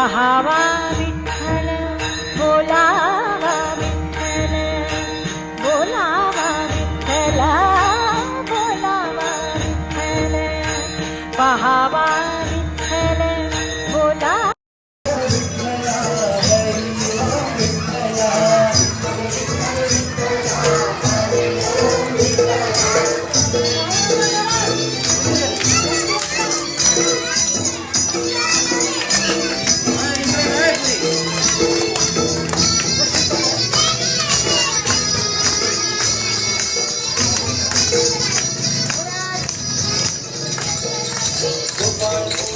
पहावा विठ्ठल बोलावा विठ्ठल बोलावा विठ्ठल बोलावा विठ्ठल पहावा विठ्ठल बोला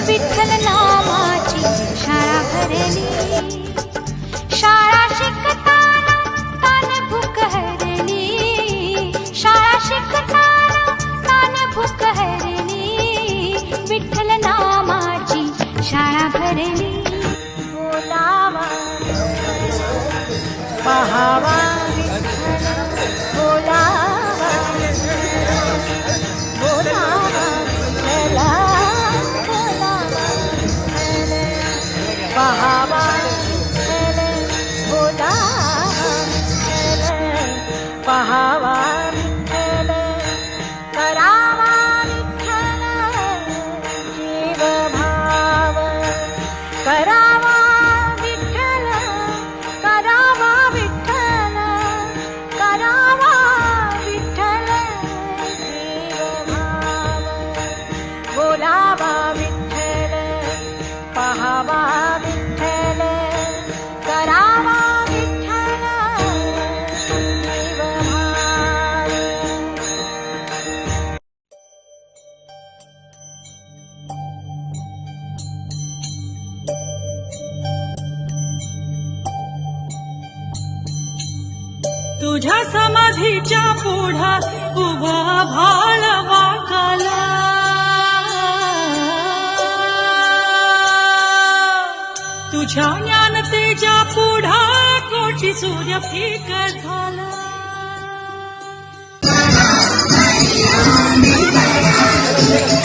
विठ्ठल नामाची शाळा भरली. शाळा शिकताना तान भूक हरली. शाळा शिकताना तान भूक हरली. विठ्ठल नामाची शाळा भरली. बोलावा पहावा ah तुझ्या समाधीच्या पुढा उभा भाळवा काला तुझ्या ज्ञानतेच्या पुढा कोठी सूर्य फिकर झाला Yeah.